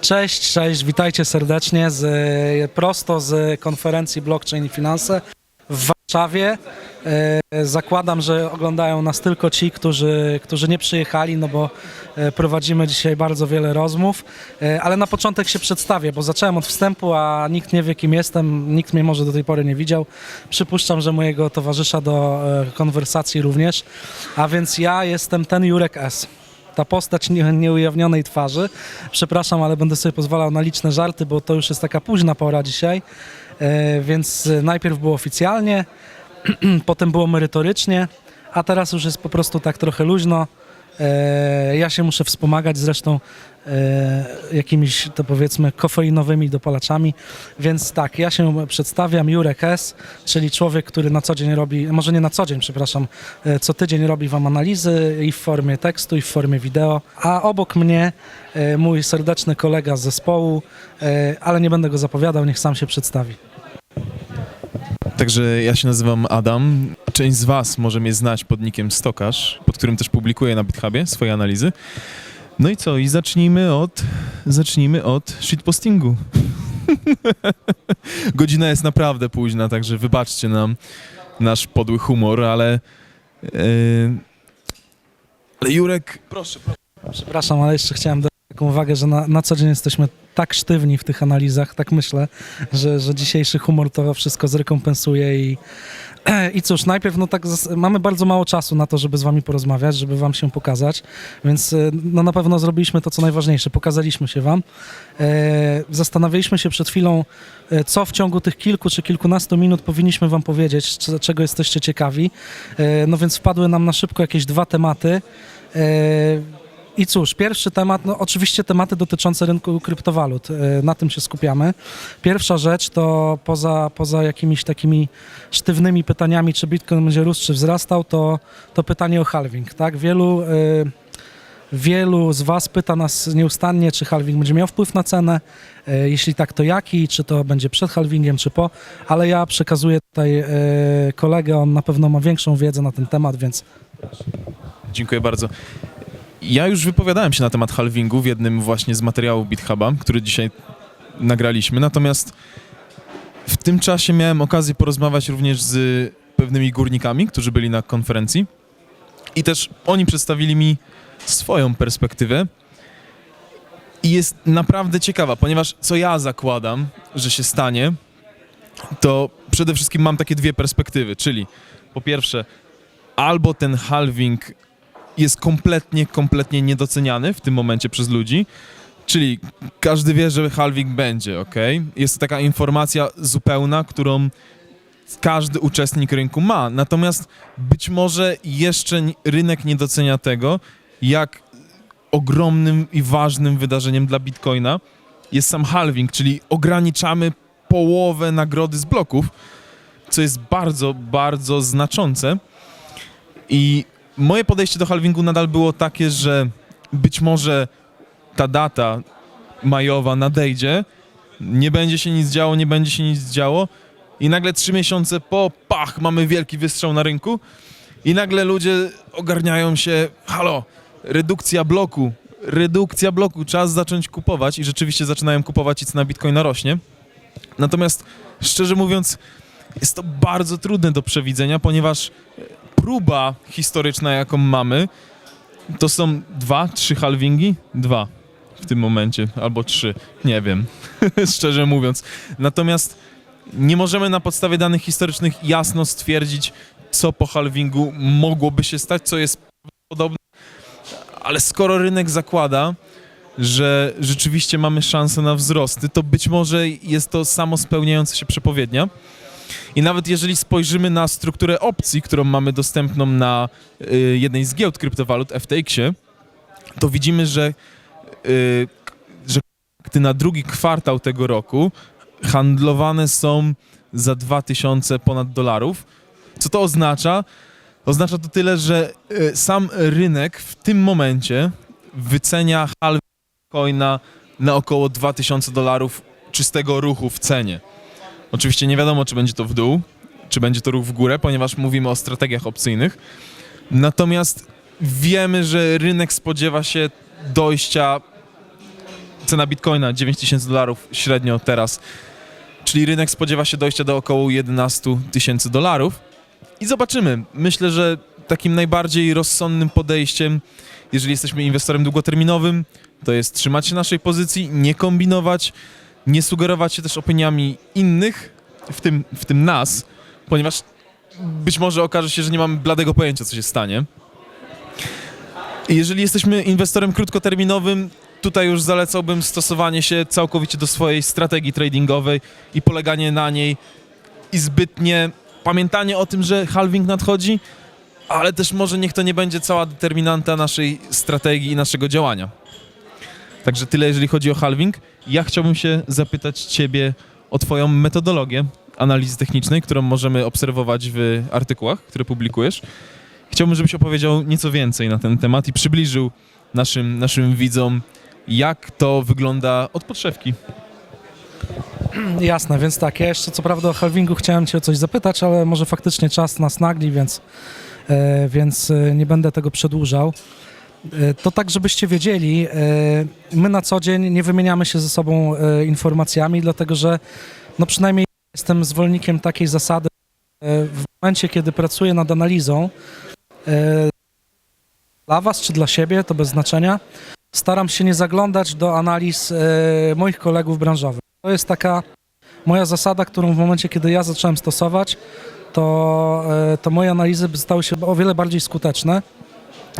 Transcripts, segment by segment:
Cześć, cześć, witajcie serdecznie z, e, prosto z konferencji Blockchain i Finanse w Warszawie. E, Zakładam, że oglądają nas tylko ci, którzy, którzy nie przyjechali, no bo e, prowadzimy dzisiaj bardzo wiele rozmów. Ale na początek się przedstawię, bo zacząłem od wstępu, a nikt nie wie kim jestem, nikt mnie może do tej pory nie widział. Przypuszczam, że mojego towarzysza do konwersacji również. A więc ja jestem ten Jurek S ta postać nie, nieujawnionej twarzy. Przepraszam, ale będę sobie pozwalał na liczne żarty, bo to już jest taka późna pora dzisiaj. E, więc e, najpierw było oficjalnie, potem było merytorycznie, a teraz już jest po prostu tak trochę luźno. E, ja się muszę wspomagać zresztą e, jakimiś, to powiedzmy, kofeinowymi dopalaczami. Więc tak, ja się przedstawiam, Jurek S., czyli człowiek, który na co dzień robi, może nie na co dzień, przepraszam, e, co tydzień robi Wam analizy i w formie tekstu, i w formie wideo. A obok mnie mój serdeczny kolega z zespołu, ale nie będę go zapowiadał, niech sam się przedstawi. Także ja się nazywam Adam. Część z Was może mnie znać pod nickiem Stokarz, pod którym też publikuję na GitHubie swoje analizy. No i co? I zacznijmy od, zacznijmy od shitpostingu. Godzina jest naprawdę późna, także wybaczcie nam nasz podły humor, ale... Yy, ale Jurek, proszę, proszę. Przepraszam, ale jeszcze chciałem dać taką uwagę, że na, na co dzień jesteśmy tak sztywni w tych analizach, tak myślę, że, że dzisiejszy humor to wszystko zrekompensuje i, i cóż, najpierw no tak mamy bardzo mało czasu na to, żeby z wami porozmawiać, żeby wam się pokazać, więc e, no na pewno zrobiliśmy to, co najważniejsze, pokazaliśmy się wam. E, Zastanawialiśmy się przed chwilą, e, co w ciągu tych kilku czy kilkunastu minut powinniśmy wam powiedzieć, czego jesteście ciekawi. E, No więc wpadły nam na szybko jakieś dwa tematy. E, i cóż, pierwszy temat, no oczywiście tematy dotyczące rynku kryptowalut. E, Na tym się skupiamy. Pierwsza rzecz to poza, poza jakimiś takimi sztywnymi pytaniami, czy Bitcoin będzie rósł, czy wzrastał, to, to pytanie o halving. Tak? Wielu, e, wielu z Was pyta nas nieustannie, czy halving będzie miał wpływ na cenę. E, Jeśli tak, to jaki? Czy to będzie przed halvingiem, czy po? Ale ja przekazuję tutaj kolegę, on na pewno ma większą wiedzę na ten temat, więc Dziękuję bardzo. Ja już wypowiadałem się na temat halvingu w jednym właśnie z materiałów BitHuba, który dzisiaj nagraliśmy, natomiast w tym czasie miałem okazję porozmawiać również z pewnymi górnikami, którzy byli na konferencji. I też oni przedstawili mi swoją perspektywę. I jest naprawdę ciekawa, ponieważ co ja zakładam, że się stanie, to przede wszystkim mam takie dwie perspektywy, czyli po pierwsze albo ten halving jest kompletnie, kompletnie niedoceniany w tym momencie przez ludzi. Czyli każdy wie, że halving będzie, ok? Jest to taka informacja zupełna, którą każdy uczestnik rynku ma. Natomiast być może jeszcze rynek nie docenia tego, jak ogromnym i ważnym wydarzeniem dla Bitcoina jest sam halving, czyli ograniczamy połowę nagrody z bloków, co jest bardzo, bardzo znaczące. I moje podejście do halvingu nadal było takie, że być może ta data majowa nadejdzie, nie będzie się nic działo, nie będzie się nic działo i nagle trzy miesiące po, pach, mamy wielki wystrzał na rynku i nagle ludzie ogarniają się, halo, redukcja bloku, redukcja bloku, czas zacząć kupować i rzeczywiście zaczynają kupować i cena bitcoina rośnie. Natomiast szczerze mówiąc, jest to bardzo trudne do przewidzenia, ponieważ próba historyczna, jaką mamy, to są dwa, trzy halvingi? Dwa w tym momencie, albo trzy, nie wiem, szczerze mówiąc. Natomiast nie możemy na podstawie danych historycznych jasno stwierdzić, co po halvingu mogłoby się stać, co jest prawdopodobne, ale skoro rynek zakłada, że rzeczywiście mamy szansę na wzrosty, to być może jest to samo spełniająca się przepowiednia. I nawet jeżeli spojrzymy na strukturę opcji, którą mamy dostępną na y, jednej z giełd kryptowalut FTX-ie, to widzimy, że, y, że kontrakty na drugi kwartał tego roku handlowane są za 2000 ponad dolarów. Co to oznacza? Oznacza to tyle, że y, sam rynek w tym momencie wycenia halving coina na około 2000 dolarów czystego ruchu w cenie. Oczywiście nie wiadomo, czy będzie to w dół, czy będzie to ruch w górę, ponieważ mówimy o strategiach opcyjnych. Natomiast wiemy, że rynek spodziewa się dojścia cena bitcoina 9000 dolarów średnio teraz, czyli rynek spodziewa się dojścia do około 11 tysięcy dolarów. I zobaczymy. Myślę, że takim najbardziej rozsądnym podejściem, jeżeli jesteśmy inwestorem długoterminowym, to jest trzymać się naszej pozycji, nie kombinować, nie sugerować się też opiniami innych, w tym, w tym nas, ponieważ być może okaże się, że nie mamy bladego pojęcia, co się stanie. Jeżeli jesteśmy inwestorem krótkoterminowym, tutaj już zalecałbym stosowanie się całkowicie do swojej strategii tradingowej i poleganie na niej i zbytnie pamiętanie o tym, że halving nadchodzi, ale też może niech to nie będzie cała determinanta naszej strategii i naszego działania. Także tyle, jeżeli chodzi o halving. Ja chciałbym się zapytać Ciebie o Twoją metodologię analizy technicznej, którą możemy obserwować w artykułach, które publikujesz. Chciałbym, żebyś opowiedział nieco więcej na ten temat i przybliżył naszym, naszym widzom, jak to wygląda od podszewki. Jasne, więc tak, ja jeszcze co prawda o halvingu chciałem cię o coś zapytać, ale może faktycznie czas nas nagli, więc, e, więc e, nie będę tego przedłużał. E, To tak, żebyście wiedzieli, e, my na co dzień nie wymieniamy się ze sobą e, informacjami, dlatego że no przynajmniej jestem zwolennikiem takiej zasady, w momencie, kiedy pracuję nad analizą, dla was czy dla siebie, to bez znaczenia, staram się nie zaglądać do analiz moich kolegów branżowych. To jest taka moja zasada, którą w momencie, kiedy ja zacząłem stosować, to, to moje analizy stały się o wiele bardziej skuteczne.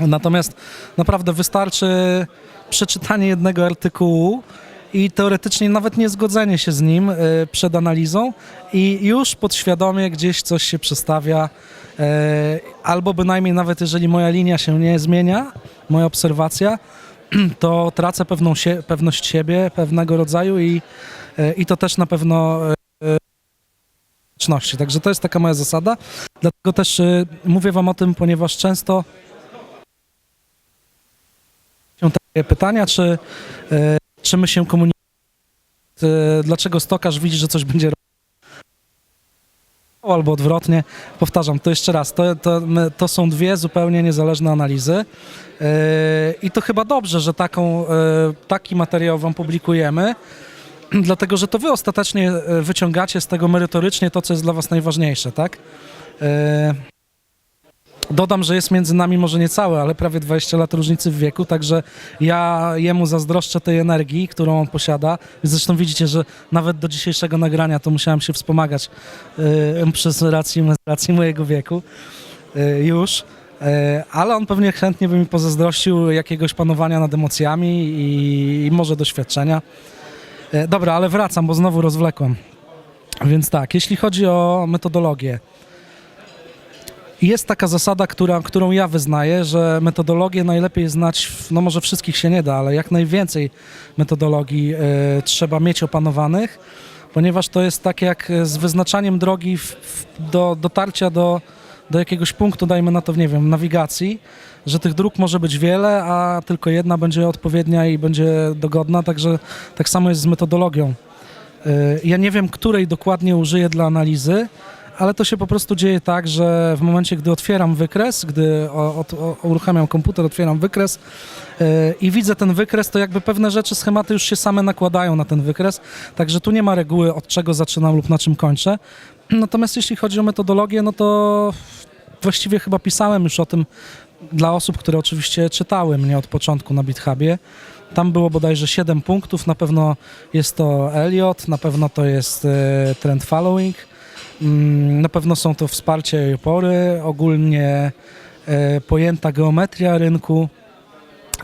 Natomiast naprawdę wystarczy przeczytanie jednego artykułu i teoretycznie nawet nie zgodzenie się z nim e, przed analizą i już podświadomie gdzieś coś się przestawia, e, albo bynajmniej nawet jeżeli moja linia się nie zmienia, moja obserwacja, to tracę pewną sie, pewność siebie pewnego rodzaju i, e, i to też na pewno. Także to jest taka moja zasada. Dlatego też mówię wam o tym, ponieważ często się takie pytania, czy, e, czy my się komunikujemy, e, dlaczego stokarz widzi, że coś będzie robił, albo odwrotnie. Powtarzam to jeszcze raz, to, to, to są dwie zupełnie niezależne analizy. Yy, I to chyba dobrze, że taką, yy, taki materiał wam publikujemy, dlatego że to wy ostatecznie yy, wyciągacie z tego merytorycznie to, co jest dla was najważniejsze, tak? Dodam, że jest między nami może nie całe, ale prawie 20 lat różnicy w wieku, także ja jemu zazdroszczę tej energii, którą on posiada. Zresztą widzicie, że nawet do dzisiejszego nagrania to musiałem się wspomagać yy, przez rację, rację mojego wieku yy, już. E, ale on pewnie chętnie by mi pozazdrościł jakiegoś panowania nad emocjami i, i może doświadczenia. E, Dobra, ale wracam, bo znowu rozwlekłem. Więc tak, jeśli chodzi o metodologię, jest taka zasada, która, którą ja wyznaję, że metodologię najlepiej znać, no może wszystkich się nie da, ale jak najwięcej metodologii e, trzeba mieć opanowanych, ponieważ to jest tak jak z wyznaczaniem drogi w, w, do dotarcia do, do jakiegoś punktu, dajmy na to, nie wiem, nawigacji, że tych dróg może być wiele, a tylko jedna będzie odpowiednia i będzie dogodna, także tak samo jest z metodologią. Y, Ja nie wiem, której dokładnie użyję dla analizy, ale to się po prostu dzieje tak, że w momencie, gdy otwieram wykres, gdy uruchamiam komputer, otwieram wykres y, i widzę ten wykres, to jakby pewne rzeczy, schematy już się same nakładają na ten wykres, także tu nie ma reguły, od czego zaczynam lub na czym kończę. Natomiast jeśli chodzi o metodologię, no to właściwie chyba pisałem już o tym dla osób, które oczywiście czytały mnie od początku na GitHubie. Tam było bodajże 7 punktów, na pewno jest to Elliot, na pewno to jest e, trend following, na pewno są to wsparcie i opory, ogólnie e, pojęta geometria rynku,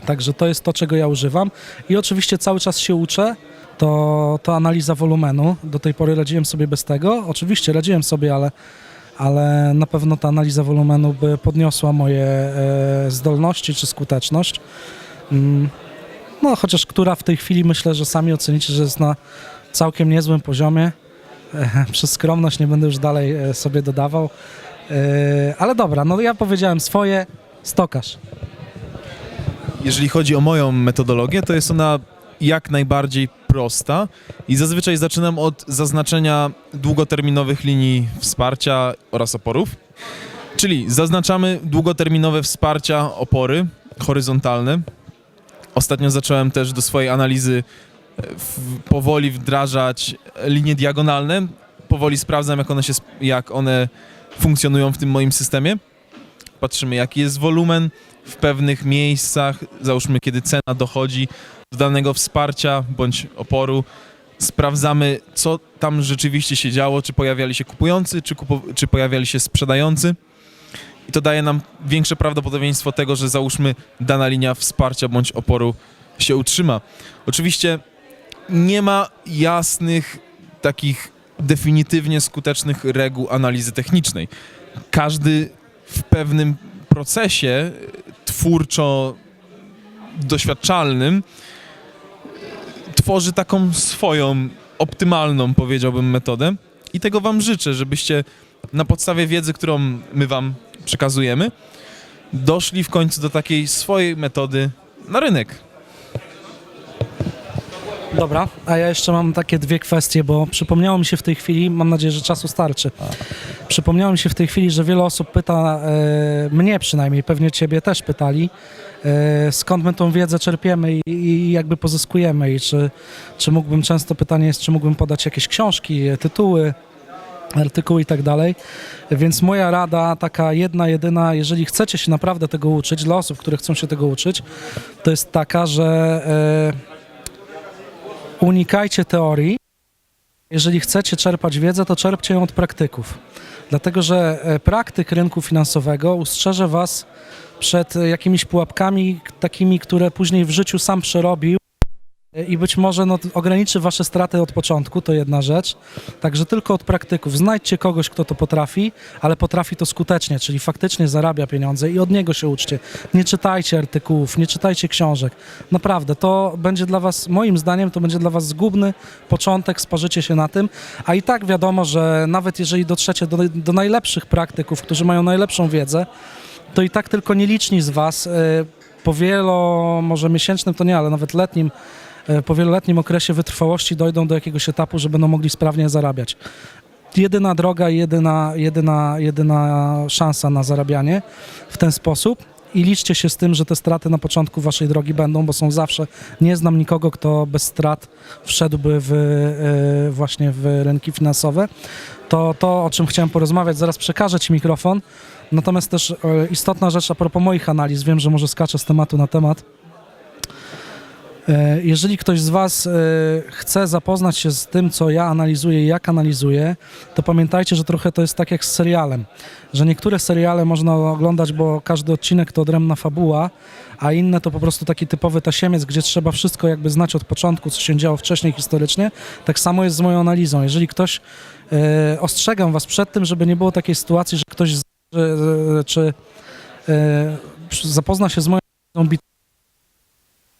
także to jest to, czego ja używam. I oczywiście cały czas się uczę, to, to analiza wolumenu. Do tej pory radziłem sobie bez tego. Oczywiście radziłem sobie, ale, ale na pewno ta analiza wolumenu by podniosła moje e, zdolności czy skuteczność. Mm, no, chociaż która w tej chwili myślę, że sami ocenicie, że jest na całkiem niezłym poziomie. Przez skromność nie będę już dalej e, sobie dodawał. E, ale dobra, no ja powiedziałem swoje, stokarz. Jeżeli chodzi o moją metodologię, to jest ona jak najbardziej prosta i zazwyczaj zaczynam od zaznaczenia długoterminowych linii wsparcia oraz oporów. Czyli zaznaczamy długoterminowe wsparcia, opory horyzontalne. Ostatnio zacząłem też do swojej analizy w, powoli wdrażać linie diagonalne. Powoli sprawdzam, jak one, się, jak one funkcjonują w tym moim systemie. Patrzymy, jaki jest wolumen w pewnych miejscach. Załóżmy, kiedy cena dochodzi do danego wsparcia bądź oporu. Sprawdzamy, co tam rzeczywiście się działo, czy pojawiali się kupujący, czy, kupo- czy pojawiali się sprzedający. I to daje nam większe prawdopodobieństwo tego, że załóżmy dana linia wsparcia bądź oporu się utrzyma. Oczywiście nie ma jasnych, takich definitywnie skutecznych reguł analizy technicznej. Każdy w pewnym procesie twórczo doświadczalnym tworzy taką swoją optymalną, powiedziałbym, metodę i tego Wam życzę, żebyście na podstawie wiedzy, którą my Wam przekazujemy, doszli w końcu do takiej swojej metody na rynek. Dobra, a ja jeszcze mam takie dwie kwestie, bo przypomniało mi się w tej chwili, mam nadzieję, że czasu starczy. Przypomniało mi się w tej chwili, że wiele osób pyta, e, mnie przynajmniej, pewnie ciebie też pytali, e, skąd my tą wiedzę czerpiemy i, i jakby pozyskujemy i czy, czy mógłbym, często pytanie jest, czy mógłbym podać jakieś książki, tytuły, artykuły i tak dalej. Więc moja rada, taka jedna, jedyna, jeżeli chcecie się naprawdę tego uczyć, dla osób, które chcą się tego uczyć, to jest taka, że e, unikajcie teorii. Jeżeli chcecie czerpać wiedzę, to czerpcie ją od praktyków. Dlatego, że e, praktyk rynku finansowego ustrzeże Was przed e, jakimiś pułapkami, takimi, które później w życiu sam przerobił i być może no, ograniczy Wasze straty od początku, to jedna rzecz. Także tylko od praktyków. Znajdźcie kogoś, kto to potrafi, ale potrafi to skutecznie, czyli faktycznie zarabia pieniądze i od niego się uczcie. Nie czytajcie artykułów, nie czytajcie książek. Naprawdę, to będzie dla Was, moim zdaniem, to będzie dla Was zgubny początek, sparzycie się na tym, a i tak wiadomo, że nawet jeżeli dotrzecie do, do najlepszych praktyków, którzy mają najlepszą wiedzę, to i tak tylko nieliczni z Was e, po wielo, może miesięcznym to nie, ale nawet letnim, e, po wieloletnim okresie wytrwałości dojdą do jakiegoś etapu, że będą mogli sprawnie zarabiać. Jedyna droga, jedyna, jedyna, jedyna szansa na zarabianie w ten sposób. I liczcie się z tym, że te straty na początku waszej drogi będą, bo są zawsze. Nie znam nikogo, kto bez strat wszedłby w, e, właśnie w rynki finansowe. To, to, o czym chciałem porozmawiać, zaraz przekażę Ci mikrofon. Natomiast też e, istotna rzecz a propos moich analiz, wiem, że może skaczę z tematu na temat. E, Jeżeli ktoś z Was e, chce zapoznać się z tym, co ja analizuję i jak analizuję, to pamiętajcie, że trochę to jest tak jak z serialem, że niektóre seriale można oglądać, bo każdy odcinek to odrębna fabuła, a inne to po prostu taki typowy tasiemiec, gdzie trzeba wszystko jakby znać od początku, co się działo wcześniej historycznie. Tak samo jest z moją analizą. Jeżeli ktoś, e, ostrzegam Was przed tym, żeby nie było takiej sytuacji, że ktoś z, czy zapozna się z moją analizą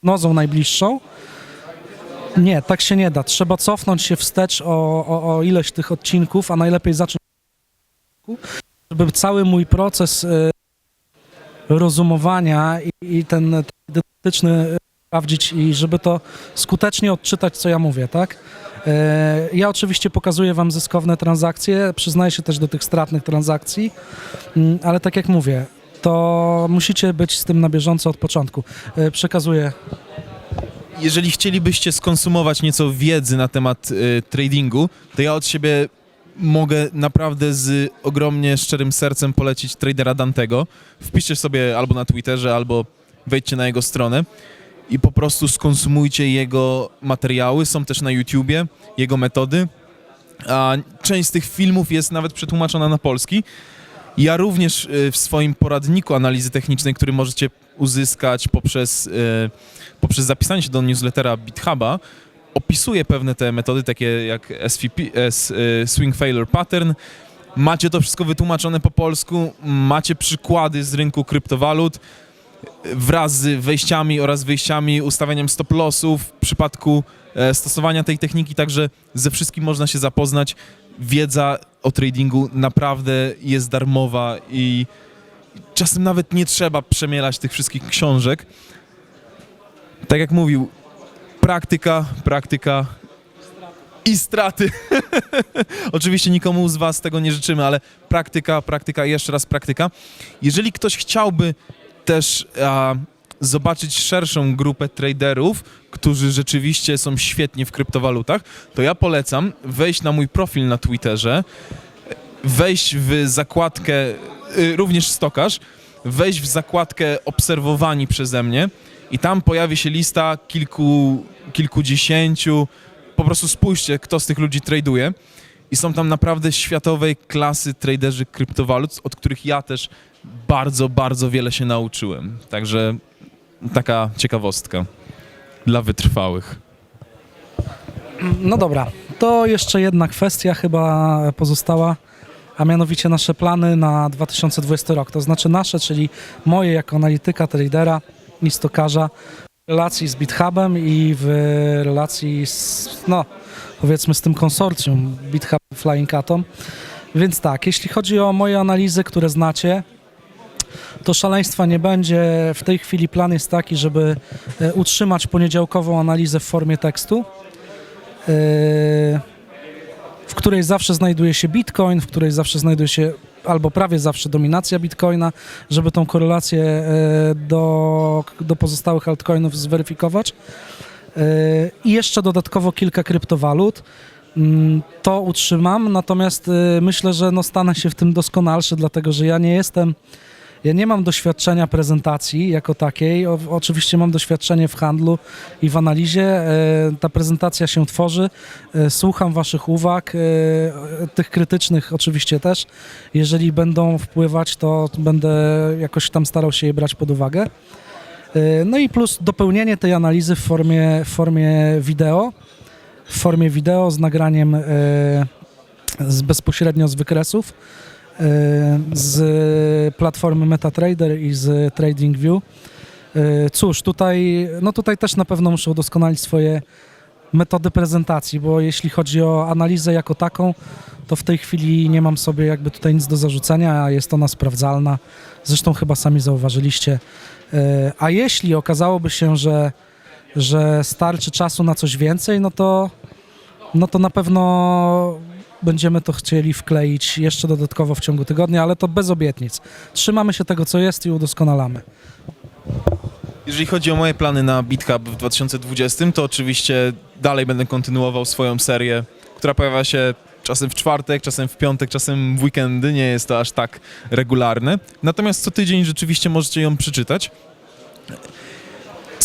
nozą najbliższą. Nie, tak się nie da. Trzeba cofnąć się wstecz o, o, o ileś tych odcinków, a najlepiej zacząć żeby cały mój proces y, rozumowania i, i ten, ten y, sprawdzić i żeby to skutecznie odczytać, co ja mówię, tak? Y, ja oczywiście pokazuję Wam zyskowne transakcje, przyznaję się też do tych stratnych transakcji, mm, ale tak jak mówię, to musicie być z tym na bieżąco od początku. E, Przekazuję Jeżeli chcielibyście skonsumować nieco wiedzy na temat y, tradingu, to ja od siebie mogę naprawdę z ogromnie szczerym sercem polecić tradera Dantego. Wpiszcie sobie albo na Twitterze, albo wejdźcie na jego stronę i po prostu skonsumujcie jego materiały. Są też na YouTubie jego metody. A część z tych filmów jest nawet przetłumaczona na polski. Ja również y, w swoim poradniku analizy technicznej, który możecie uzyskać poprzez, y, poprzez zapisanie się do newslettera BitHuba, opisuję pewne te metody, takie jak SVP, y, Swing Failure Pattern. Macie to wszystko wytłumaczone po polsku, macie przykłady z rynku kryptowalut wraz z wejściami oraz wyjściami, ustawianiem stop lossów w przypadku e, stosowania tej techniki, także ze wszystkim można się zapoznać. Wiedza o tradingu naprawdę jest darmowa i czasem nawet nie trzeba przemielać tych wszystkich książek. Tak jak mówił, praktyka, praktyka i straty. Oczywiście nikomu z Was tego nie życzymy, ale praktyka, praktyka i jeszcze raz praktyka. Jeżeli ktoś chciałby też zobaczyć szerszą grupę traderów, którzy rzeczywiście są świetni w kryptowalutach, to ja polecam wejść na mój profil na Twitterze, wejść w zakładkę, y, również stokarz, wejść w zakładkę obserwowani przeze mnie i tam pojawi się lista kilku, kilkudziesięciu, po prostu spójrzcie, kto z tych ludzi traduje i są tam naprawdę światowej klasy traderzy kryptowalut, od których ja też bardzo, bardzo wiele się nauczyłem. Także taka ciekawostka dla wytrwałych. No dobra, to jeszcze jedna kwestia chyba pozostała, a mianowicie nasze plany na 2020 rok. To znaczy nasze, czyli moje jako analityka, tradera i stokarza w relacji z BitHubem i w relacji z, no powiedzmy z tym konsorcjum BitHub Flying Atom. Więc tak, jeśli chodzi o moje analizy, które znacie, to szaleństwa nie będzie. W tej chwili plan jest taki, żeby e, utrzymać poniedziałkową analizę w formie tekstu yy, w której zawsze znajduje się Bitcoin, w której zawsze znajduje się albo prawie zawsze dominacja Bitcoina, żeby tą korelację yy, do, do pozostałych altcoinów zweryfikować. I jeszcze dodatkowo kilka kryptowalut. Mm, To utrzymam, natomiast myślę, że no stanę się w tym doskonalszy, dlatego że ja nie jestem ja nie mam doświadczenia prezentacji jako takiej. O, oczywiście mam doświadczenie w handlu i w analizie. E, ta prezentacja się tworzy. E, słucham Waszych uwag, e, tych krytycznych oczywiście też. Jeżeli będą wpływać, to będę jakoś tam starał się je brać pod uwagę. No i plus dopełnienie tej analizy w formie, w formie wideo. W formie wideo z nagraniem z bezpośrednio z wykresów z platformy MetaTrader i z TradingView. E, Cóż, tutaj, no tutaj też na pewno muszę udoskonalić swoje metody prezentacji, bo jeśli chodzi o analizę jako taką, to w tej chwili nie mam sobie jakby tutaj nic do zarzucenia, a jest ona sprawdzalna. Zresztą chyba sami zauważyliście. E, A jeśli okazałoby się, że, że starczy czasu na coś więcej, no to, no to na pewno będziemy to chcieli wkleić jeszcze dodatkowo w ciągu tygodnia, ale to bez obietnic. Trzymamy się tego, co jest i udoskonalamy. Jeżeli chodzi o moje plany na BitHub w 2020, to oczywiście dalej będę kontynuował swoją serię, która pojawia się czasem w czwartek, czasem w piątek, czasem w weekendy. Nie jest to aż tak regularne. Natomiast co tydzień rzeczywiście możecie ją przeczytać.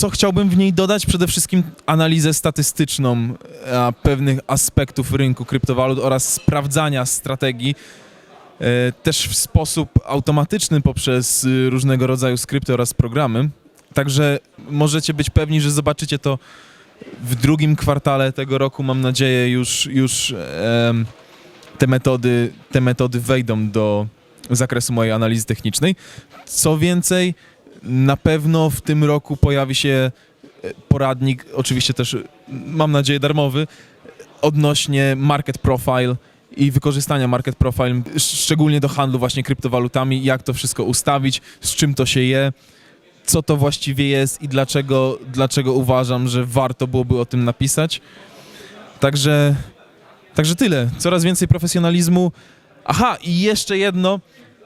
Co chciałbym w niej dodać? Przede wszystkim analizę statystyczną a, pewnych aspektów rynku kryptowalut oraz sprawdzania strategii e, też w sposób automatyczny poprzez y, różnego rodzaju skrypty oraz programy. Także możecie być pewni, że zobaczycie to w drugim kwartale tego roku. Mam nadzieję, już, już te, metody, te metody wejdą do zakresu mojej analizy technicznej. Co więcej, na pewno w tym roku pojawi się e, poradnik, oczywiście też, mam nadzieję, darmowy, odnośnie market profile i wykorzystania market profile, sz- szczególnie do handlu właśnie kryptowalutami, jak to wszystko ustawić, z czym to się je, co to właściwie jest i dlaczego, dlaczego uważam, że warto byłoby o tym napisać. Także, także tyle. Coraz więcej profesjonalizmu. Aha, i jeszcze jedno.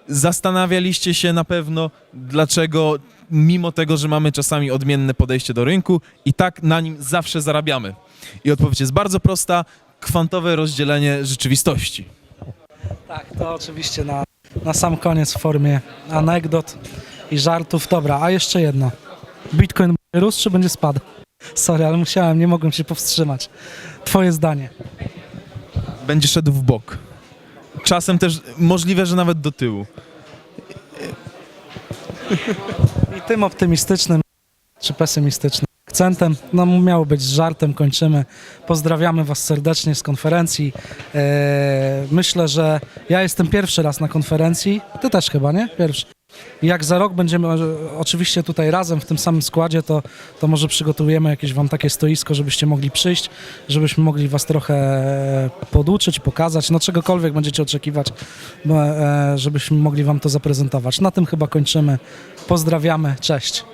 Zastanawialiście się na pewno, dlaczego mimo tego, że mamy czasami odmienne podejście do rynku, i tak na nim zawsze zarabiamy. I odpowiedź jest bardzo prosta. Kwantowe rozdzielenie rzeczywistości. Tak, to oczywiście na, na sam koniec w formie anegdot i żartów. Dobra, a jeszcze jedno. Bitcoin będzie rósł czy będzie spadł? Sorry, ale musiałem, nie mogłem się powstrzymać. Twoje zdanie. Będzie szedł w bok. Czasem też możliwe, że nawet do tyłu. I tym optymistycznym czy pesymistycznym akcentem, no miało być żartem, kończymy. Pozdrawiamy Was serdecznie z konferencji. Eee, myślę, że ja jestem pierwszy raz na konferencji. Ty też chyba, nie? Pierwszy. Jak za rok będziemy oczywiście tutaj razem w tym samym składzie, to, to może przygotujemy jakieś Wam takie stoisko, żebyście mogli przyjść, żebyśmy mogli Was trochę e, poduczyć, pokazać, no czegokolwiek będziecie oczekiwać, e, żebyśmy mogli Wam to zaprezentować. Na tym chyba kończymy. Pozdrawiamy, cześć.